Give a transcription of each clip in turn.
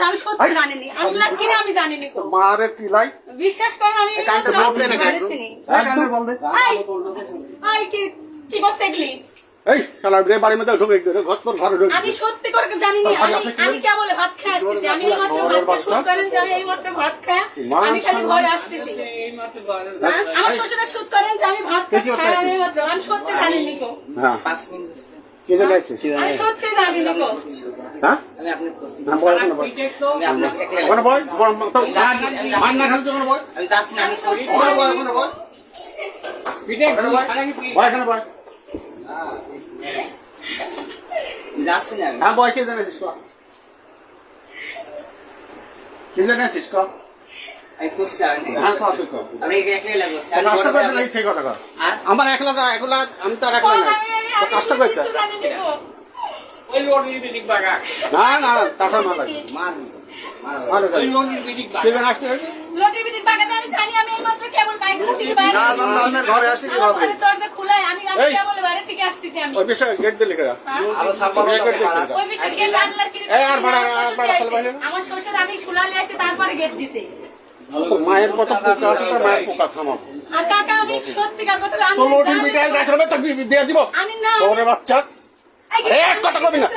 আমি সত্যি জানিনি আল্লাহ কিনে আমি জানিনি। মারে পিলাই বিশ্বাস করেন আমি এই কানটা মাত্র বলতে না কেন? বাড়িতে নেই। এই কানে বল দে আই, আই, কি- কি করছে এগুলি? এই শালা রে বাড়ির মধ্যে ঢুকে গেলে ঘর তোর ঘরে ঢুকে আমি সত্যি করে জানিনি তোর ঘরে আমি আছে কি? আমি কেবল ভাত আসতেছি আমি এই মাত্র ভাত খেয়ে করেন যে আমি এই মাত্র ভাত মান আমি খালি। ঘরে আসতেছি হ্যাঁ? আমার শ্বশুর শুট করেন যে আমি ভাত খাই? এই মাত্র আমি সত্যি জানিনি গো হ্যাঁ পাঁচ মিনিট হচ্ছে। কে জানে। আমি সত্যি হ্যাঁ? আমি আপনাকে করছি। নাম বল কোন বল। আমি আপনাকে কোন বল? বল? মান না খালি কোন বল? আমি যাচ্ছি না, আমি সরি। কোন বল কোন বল? কোন বল? বল কোন বল? আমি না আমি। হ্যাঁ বল কে? জানে কে? জানে কো? আমার একলা আমি তো আর একলা না। জানিনি গো না। না টাকা না লাগে ঘরে আসে ওই বিষয়ে গেট দিলে কেডা হ্যাঁ? আরও ছাপ্পা বিয়ে বন্ধ করে দিয়েছে করা। এটা। ওই বিষয়ে গেট আনলার কি এই, আর বাড়া- আমার শ্বশুর আর বাড়া দিয়েছে। সাল বাইরে আমার শ্বশুর আমি শুলালে আছে তারপরে গেট দিছে। মায়ের কত পোকা আছে তার মায়ের পোকা থামাবো আর কাকা আমি সত্যিকার কথা বলে আমি তো লোটির বিয়ে দিব। আমি না। তোরে বাচ্চা। এক কথা কবি না।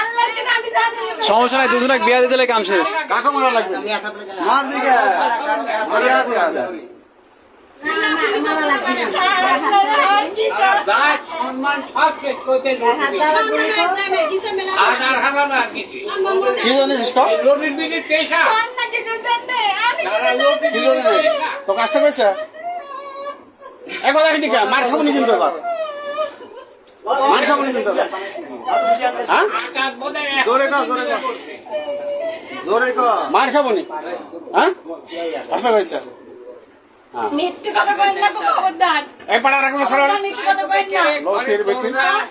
আল্লাহর জন্য আমি জানি। সমস্যা নাই দুজনে বিয়া দিতে কাম শেষ। কাকে মারা লাগবে। আমি একা ধরে মার দিকে। মারিয়া দিয়া। কি জানিস পেশা আর না কিছু জানতে, আমি তারা কিছু রবির কি বিটির জানিস পেশা তো কাজটা কইছে? এখন রাখি দিকে মার খাব নি কিন্তু এবার মার খাব নি কিন্তু। হ্যাঁ? জোরে কর জোরে কর। জোরে কর। মার খাব নি। হ্যাঁ? কাজটা কইছে? মিথ্যে কথা কইন না খবরদার। এই পাড়া রাখব সারা আমি মিথ্যে কথা কইন না। লোকের বেটি। হ্যাঁ?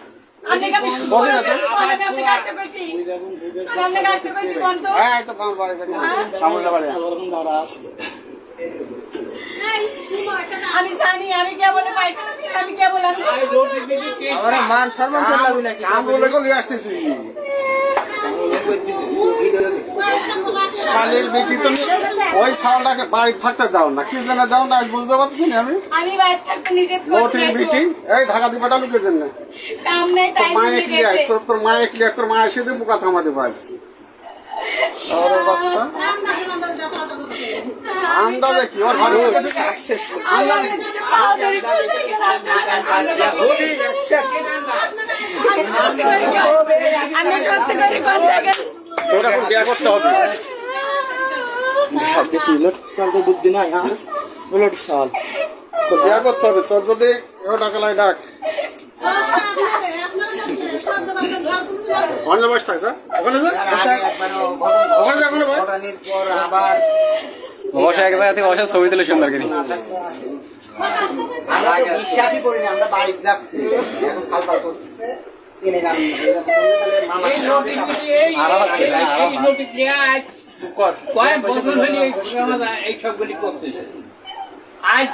আমি জানি আমি কে বলে পাইছি আমি কে বলে মান সম্মান চললাম নাকি? কাম বলে গলি আসতেছি। শালির বেটি তুমি ওই ছাওয়াটাকে বাড়ি থাকতে দাও না। কি জানা দাও না বুঝতে পারছি না আমি। আমি বাইরে থাকতে নিষেধ করতে লোটির বিটি এই ঢাকা দিবাটা লুকে জন্য নেই তাই মায়ে কি আয় তোর তোর মায়ে কি? তোর মায়ের সাথে বুকা থামাতে পারিস ওরে বাচ্চা। আন্দাজে কি? ওর আন্দাজে? পাও ধরে বলতে বুদ্ধি বিয়া করতে হবে তোর যদি ছবি তুলে সুন্দর করে আমরা তো বিশ্বাসই করি না, আমরা বাড়ি যাচ্ছি। এখন খাল খাল করছে। কয়েক বছর এই সবগুলি করতেছে আজ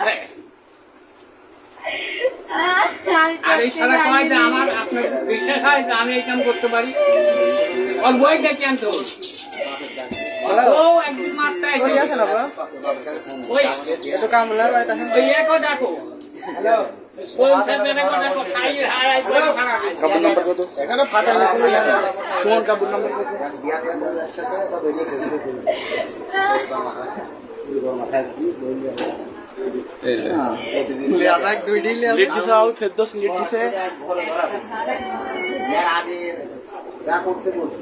আর এই সারা কয় যে আমার আপনার বিশ্বাস হয় যে আমি এই কাম করতে পারি ওর বই দেখি আনতো একদিন ওই ডাকো কোন কাপড় নাম্বার কত এখানে ফাটা সুমন কাপড় নাম্বার কত লিট দিছে আউ ফেরদৌস লিট দিছে আগের যা করতে করতে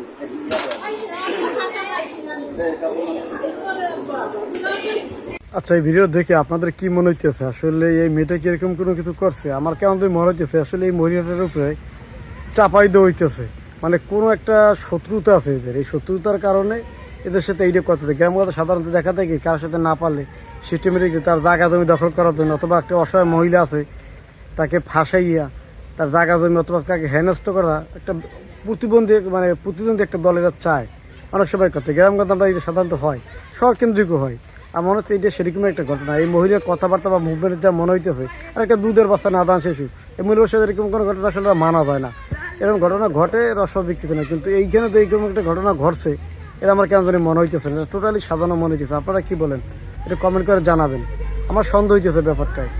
আচ্ছা এই ভিডিও দেখে আপনাদের কি মনে হইতেছে? আসলে এই মেয়েটা কি এরকম কোনো কিছু করছে? আমার কেমন মনে হইতেছে, আসলে এই মহিলাটার উপরে চাপাই দেওয়া হইতেছে। মানে কোনো একটা শত্রুতা আছে এদের। এই শত্রুতার কারণে এদের সাথে এইটা করতে গ্রাম কথা সাধারণত দেখা যায় কি, কারোর সাথে না পারলে সিস্টেমেটিক তার জায়গা জমি দখল করার জন্য অথবা একটা অসহায় মহিলা আছে, তাকে ফাঁসাইয়া তার জায়গা জমি অথবা তাকে হেনস্থ করা একটা প্রতিবন্ধী মানে প্রতিদ্বন্দ্বী একটা দলেরা চায়। অনেক সময় করতে গ্রামগঞ্জ আমরা এটা সাধারণত হয় শহর কেন্দ্রিক হয়। আর মনে হচ্ছে এটা সেরকম একটা ঘটনা। এই মহিলার কথাবার্তা বা মুভমেন্টের যা মনে হইতেছে, আর একটা দুধের বাচ্চা না দান শিশু। এই মহিলার সাথে এরকম কোনো ঘটনা আসলে মানা যায় না। এরকম ঘটনা ঘটে রসবিকৃত না। কিন্তু এইখানে তো এইরকম একটা ঘটনা ঘটছে, এটা আমার কেমন জানি মনে হইতেছে না। টোটালি সাজানো মনে হইতেছে। আপনারা কি বলেন? এটা কমেন্ট করে জানাবেন। আমার সন্দেহ হইতেছে ব্যাপারটায়।